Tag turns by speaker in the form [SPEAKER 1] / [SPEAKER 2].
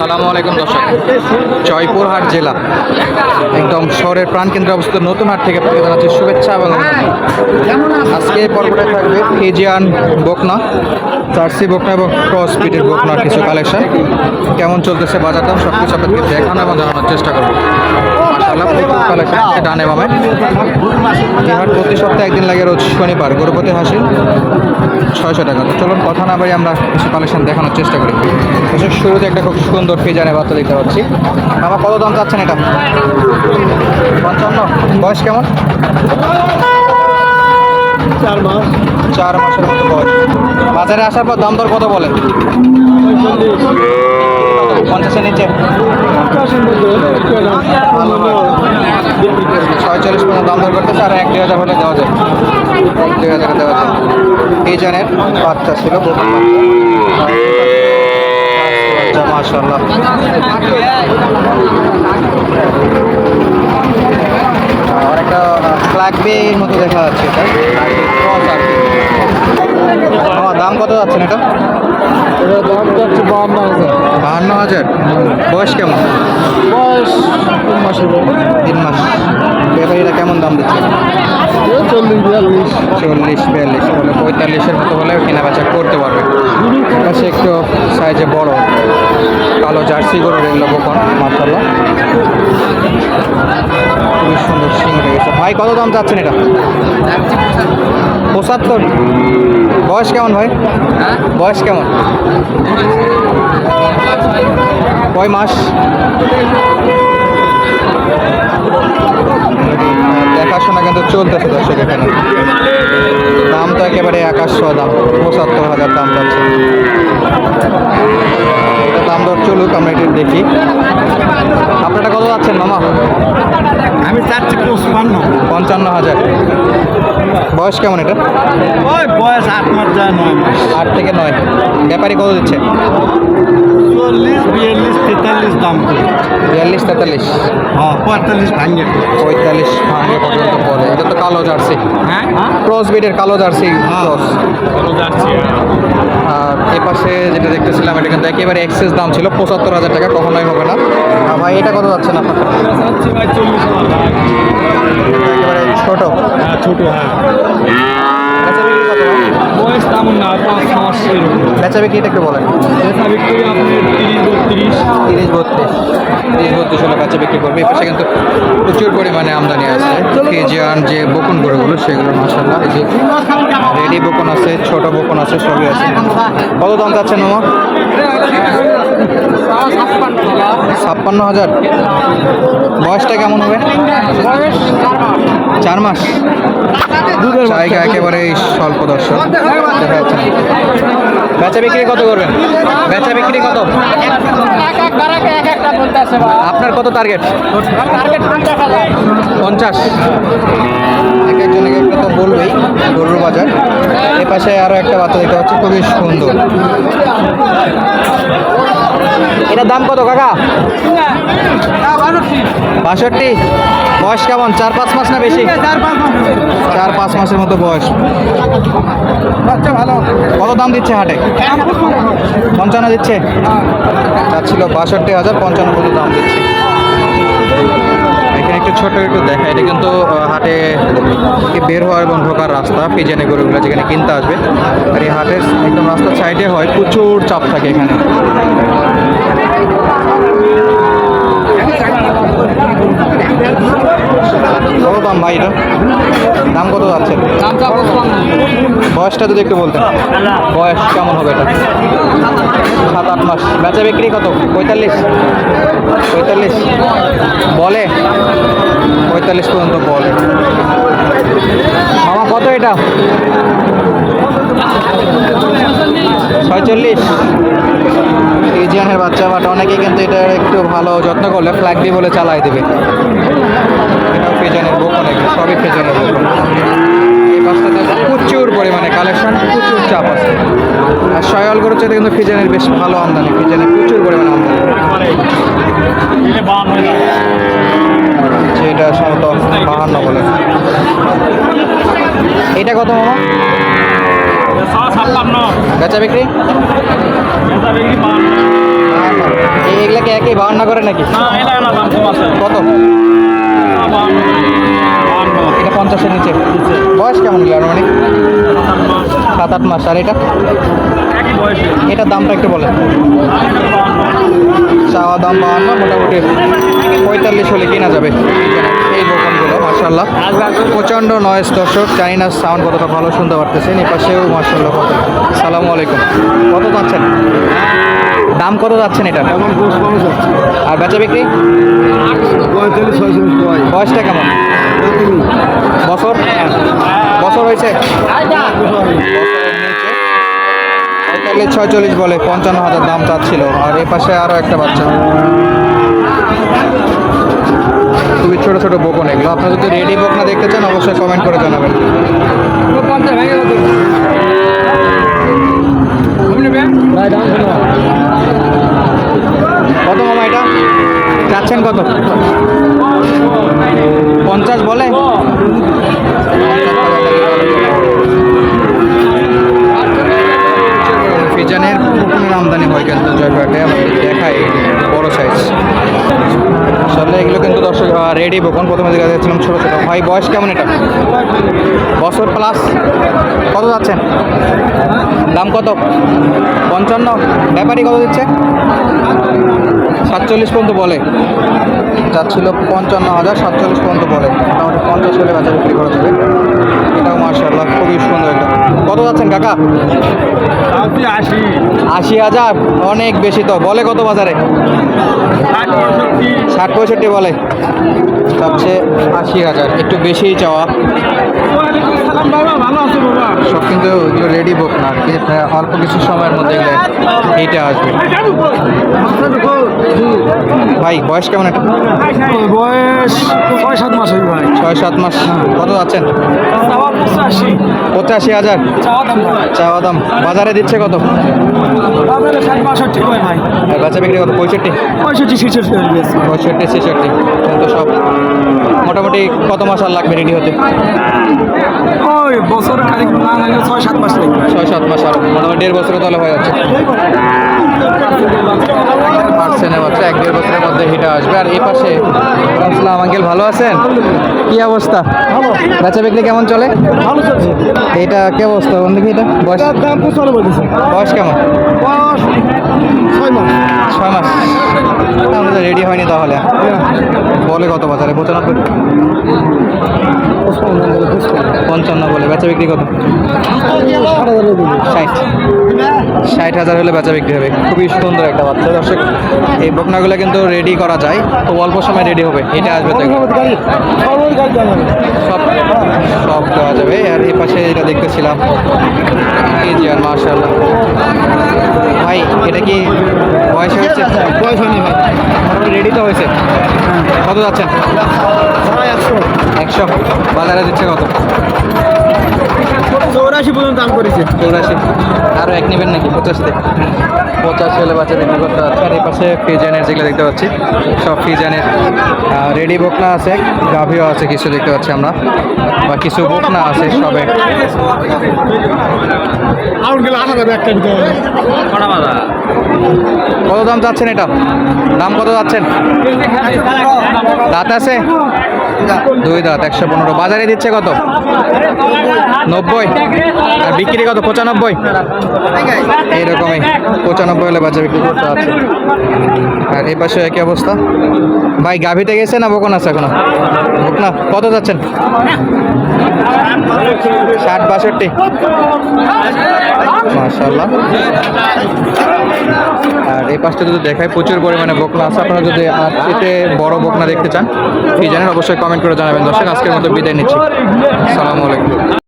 [SPEAKER 1] সালামু আলাইকুম, দর্শক। জয়পুরহাট জেলা, একদম শহরের প্রাণকেন্দ্রে অবস্থিত নতুন হাট থেকে আপনাকে জানাচ্ছি শুভেচ্ছা এবং। আজকে পর্বটা থাকবে ফেজিয়ান বকনা, জার্সি বোকনা এবং ক্রস পিটের বকনার কিছু কালেকশন। কেমন চলতেছে বাজারটা সব কিছু আপনাদেরকে দেখানো এবং জানানোর চেষ্টা করব। মাশাআল্লাহ প্রচুর কালেকশন ডানে বামে। এই হাট প্রতি সপ্তাহে একদিন লাগে রোজ শনিবার গরুপতি হাসি ছয়শো টাকা। তো চলুন কথা না বাড়ি আমরা কিছু কালেকশন দেখানোর চেষ্টা করি। বিশেষ শুরুতে একটা খুব সুন্দর ফিজানে বাচ্চা দেখতে পাচ্ছি। আমার কত দাম চাচ্ছেন এটা? পঞ্চান্ন। বয়স কেমন?
[SPEAKER 2] চার মাস।
[SPEAKER 1] চার মাসের মতো বয়স। বাজারে আসার পর দাম দর কত বলে? পঞ্চাশের নিচে। ছয়চল্লিশ পর্যন্ত দাম দর করতেছে আর এক দুই হাজার হলে দেওয়া যায়। এক দুই হাজার দেওয়া যায়। এই জনের বাচ্চা ছিল মাশাল্লাহ আর একটা ফ্ল্যাগবে মতো দেখা যাচ্ছে। আমার দাম কত যাচ্ছেন এটা
[SPEAKER 2] বাহান্ন হাজার।
[SPEAKER 1] বয়স কেমন?
[SPEAKER 2] বয়স তিন মাসের
[SPEAKER 1] তিন মাস। ব্যাপারীরা কেমন দাম দিচ্ছে?
[SPEAKER 2] চল্লিশ, বিয়াল্লিশ
[SPEAKER 1] চল্লিশ পঁয়তাল্লিশের মতো হলেও কেনা বেচা করতে পারবে। সে একটু সাইজে বড়। কালো জার্সি গরুর এগুলো বকন মার্শাল্লাহ খুবই সুন্দর সিং হয়ে গেছে ভাই, কত দাম চাচ্ছেন এটা? পঁচাত্তর। বয়স কেমন ভাই? বয়স কেমন? কয় মাস? দেখাশোনা কিন্তু চলতেছে দর্শক এখানে। দাম তো একেবারে আকাশ ছোঁয়া দাম পঁচাত্তর হাজার দাম যাচ্ছে। এটা দাম দর চলুক আমরা এটা দেখি। আপনারা কত যাচ্ছেন মামা?
[SPEAKER 2] আমি চাচ্ছি পঁচপান্ন।
[SPEAKER 1] পঞ্চান্ন হাজার। বয়স কেমন এটা?
[SPEAKER 2] বয়স আট মাস যায় নয়
[SPEAKER 1] আট থেকে নয়। ব্যাপারী কত দিচ্ছে?
[SPEAKER 2] চল্লিশ বিয়াল্লিশ তেতাল্লিশ দাম
[SPEAKER 1] বিয়াল্লিশ তেতাল্লিশ।
[SPEAKER 2] হ্যাঁ পঁয়তাল্লিশ ভাঙে।
[SPEAKER 1] পঁয়তাল্লিশ ভাঙে পর্যন্ত পড়ে। এটা তো কালো জার্সি।
[SPEAKER 2] হ্যাঁ?
[SPEAKER 1] ক্রস বিটের কালো জার্সি ক্রস।
[SPEAKER 2] যাচ্ছি
[SPEAKER 1] আর এ পাশে যেটা দেখতেছিলাম এটা কিন্তু একেবারে এক্সেস দাম ছিল পঁচাত্তর হাজার টাকা কখনোই হবে না। ভাই এটা কত যাচ্ছে না? একেবারে ছোট।
[SPEAKER 2] হ্যাঁ ছোটো হ্যাঁ
[SPEAKER 1] বেচা বিক্রি কত ভাই?
[SPEAKER 2] বয়স তেমন না পাঁচ ছ মাস এরকম
[SPEAKER 1] এটাকে বলেন
[SPEAKER 2] তিরিশ
[SPEAKER 1] তিরিশ বত্রিশ। তিরিশ বত্রিশ হলে বেচা বিক্রি করবে। এ পাশে কিন্তু প্রচুর পরিমাণে আমদানি আছে। ফিজিয়ান যে বকুন গরুগুলো সেগুলো মাসাল্লাহ এই যে রেডি বকুন আছে ছোট বকুন আছে সবই আছে। কত দাম যাচ্ছে মামা ছাপ্পান্ন হাজার। বয়সটা কেমন হবে? চার মাস। জায়গা একেবারে স্বল্প দর্শক। দেখা যাচ্ছে। বেচা বিক্রি কত করবেন? বেচা বিক্রি কত? আপনার কত টার্গেট পঞ্চাশ। এক একজন এক একটা তো বলবেই গরুর বাজার। এ পাশে আরও একটা বাচ্চা দেখতে পাচ্ছি খুবই সুন্দর। এটার দাম কত কাকা? বাষট্টি। বয়স কেমন? চার পাঁচ মাস না বেশি? চার পাঁচ মাসের মতো বয়স।
[SPEAKER 2] ভালো।
[SPEAKER 1] কত দাম দিচ্ছে হাটে? পঞ্চান্ন দিচ্ছে? তার ছিল বাষট্টি হাজার পঞ্চান্ন মতো দাম দিচ্ছে। এখানে একটু ছোট একটু দেখা এটা কিন্তু হাটে বের হওয়ার এবং ঢোকার রাস্তা পিজনে গরুগুলো যেখানে কিনতে আসবে। আর এই হাটের একদম রাস্তার সাইডে হয় প্রচুর চাপ থাকে এখানে। কত দাম ভাই এটা। দাম কত যাচ্ছে? বয়সটা যদি একটু বলতেন। বয়স কেমন হবে এটা? সাত, আট মাস। বেচা বিক্রি কত? পঁয়তাল্লিশ? পঁয়তাল্লিশ? বলে? পঁয়তাল্লিশ পর্যন্ত বলে। মামা, কত এটা? অনেকে কিন্তু এটা একটু ভালো যত্ন করলে ফ্ল্যাগ দিয়ে বলে চালাই দেবে। এটাও ফেজানের বোকন এগুলো সবই ফেজানের বোকন এই বাচ্চাতে প্রচুর পরিমাণে কালেকশন প্রচুর চাপ আছে। আর সয়াল গরুর চাইতে কিন্তু ফিজানের বেশ ভালো আমদানি ফিজানের প্রচুর পরিমাণে আমদানি। যেটা সম্ভবত বাহান্ন বলে। এটা কত মামা? বেচা বিক্রি?
[SPEAKER 2] বেচা বিক্রি বাহান্ন
[SPEAKER 1] এগুলা এগুলা কি একই বাহান্ন করে নাকি কত? এটা পঞ্চাশের নিচে। বয়স কেমন গেল মানে সাত আট মাস। আর এটা? এটার দামটা একটু বলেন। চাওয়া দাম বাহান্ন মোটামুটি পঁয়তাল্লিশ হলে কেনা যাবে। এই দোকানগুলো মার্শাল্লাহ প্রচণ্ড নয়েস দর্শক। জানি না সাউন্ড কতটা ভালো শুনতে পারতেছেন। এই পাশেও মার্শাল্লাহ কত। সালামু আলাইকুম। কত যাচ্ছেন দাম কত যাচ্ছেন এটা? আর বেচা বিক্রি? বয়সটা কেমন? বছর? বছর হয়েছে? পঁয়তাল্লিশ ছয়চল্লিশ বলে পঞ্চান্ন হাজার দাম চাচ্ছিল। আর এ পাশে আরও একটা বাচ্চা। খুবই ছোট ছোট বকন এগুলো। আপনারা যদি রেডি বকনা দেখতে চান অবশ্যই কমেন্ট করে জানাবেন। কত মামা এটা চাচ্ছেন কত? পঞ্চাশ বলে? ফিজানের পুকুরের আমদানি হয় কিন্তু জয়পুরহাটে, আমাদের বড় সাইজ আসলে এগুলো কিন্তু দর্শক রেডি বকুন। প্রথমে দেখা যাচ্ছিলাম ছোটো ছোটো। ভাই, বয়স কেমন এটা? বছর প্লাস কত যাচ্ছেন? দাম কত? পঞ্চান্ন। ব্যাপারই কত দিচ্ছে? সাতচল্লিশ পর্যন্ত বলে। যাচ্ছিল পঞ্চান্ন হাজার সাতচল্লিশ পর্যন্ত বলে। মোটামুটি পঞ্চাশ হলে বাজার বিক্রি করা যাবে। এটাও মার্শাল্লাহ খুবই সুন্দর এটা কত যাচ্ছেন কাকা?
[SPEAKER 2] আশি।
[SPEAKER 1] আশি হাজার? অনেক বেশি তো। বলে কত বাজারে?
[SPEAKER 2] ষাট পঁয়ষট্টি।
[SPEAKER 1] ষাট পঁয়ষট্টি বলে। যাচ্ছে আশি হাজার। একটু বেশিই চাওয়া।
[SPEAKER 2] সালাম বাবা ভালো আছো বাবা?
[SPEAKER 1] সব কিন্তু এগুলো রেডি বুক না আর কি অল্প কিছু সময়ের মধ্যে এইটা আসবে। ভাই বয়স কেমন এটা
[SPEAKER 2] বয়স ছয় সাত মাস হয়ে ভাই।
[SPEAKER 1] ছয় সাত মাস। কত যাচ্ছেন?
[SPEAKER 2] পঁচাশি।
[SPEAKER 1] হাজার?
[SPEAKER 2] চাওয়া দাম
[SPEAKER 1] বাজারে দিচ্ছে কত? বাচ্চা বিক্রি কত? পঁয়ষট্টি?
[SPEAKER 2] পঁয়ষট্টি ছেষট্টি হয়ে
[SPEAKER 1] পঁয়ষট্টি ছেষট্টি। সব মোটামুটি কত মাস আর লাগবে রেডি হতে?
[SPEAKER 2] ওই বছর খানিক না নাহলে ছয় সাত মাস লাগবে
[SPEAKER 1] ছয় সাত মাস আর মোটামুটি দেড় বছরে তাহলে হয়ে যাচ্ছে। বাচ্চা এক দেড় বছরের মধ্যে হিটা আসবে। আর এই পাশে আসসালাম আঙ্কেল ভালো আছেন? কি অবস্থা? বেচা বিক্রি কেমন চলে?
[SPEAKER 2] ভালো চলছে।
[SPEAKER 1] এটা কি অবস্থা? দিকে এটা? বয়স?
[SPEAKER 2] দাম
[SPEAKER 1] বয়স কেমন?
[SPEAKER 2] বয়স ছয় মাস।
[SPEAKER 1] ছয় মাস আমাদের রেডি হয়নি তাহলে। বলে কত বাজারে? পঁচানব্বই পঞ্চান্ন বলে। বেচা বিক্রি কত? ষাট। ষাট হাজার হলে বেচা বিক্রি হবে। খুবই সুন্দর একটা বাচ্চা। দর্শক, এই বকনাগুলো কিন্তু রেডি করা যায়। তো অল্প সময় রেডি হবে। এটা আসবে তো সব সব দেওয়া যাবে। আর এই পাশে এটা দেখতেছিলাম, এই জি ভাই, এটা কি বয়স
[SPEAKER 2] হয়নি ভাই।
[SPEAKER 1] রেডি তো হয়েছে। কত যাচ্ছেন? একশো। বাজারে দিচ্ছে কত?
[SPEAKER 2] চৌরাশি পর্যন্ত দাম করেছে।
[SPEAKER 1] চৌরাশি। আরও এক নেবেন নাকি? পঁচাশিতে। পঁচাশি হলে বাচ্চা বিক্রি করতে পারছে আর এই পাশে ফিজানের যেগুলো দেখতে পাচ্ছি সব ফিজানের রেডি বকনা আছে গাভিও আছে কিছু দেখতে পাচ্ছি আমরা। বা কিছু বকনা আছে সবে কত দাম যাচ্ছেন এটা? দাম কত যাচ্ছেন? দাঁত আছে? দুই দাঁত, একশো পনেরো। বাজারে দিচ্ছে কত? নব্বই। আর বিক্রি কত? পঁচানব্বই? এইরকমই। পঁচানব্বই হলে বাজার বিক্রি করতে আছে আর এই পাশে একই অবস্থা। ভাই, গাভিতে গেছে না বকন আছে এখনও? বকনা? কত যাচ্ছেন? ষাট, বাষট্টি। মাশাল্লাহ আর এই পাশটা যদি দেখায় প্রচুর পরিমাণে বকনা আছে, আপনারা যদি আর এতে বড় বকনা দেখতে চান কি জানেন অবশ্যই কমেন্ট করে জানাবেন। দর্শক, আজকের মতো বিদায় নিচ্ছি। সালামু আলাইকুম।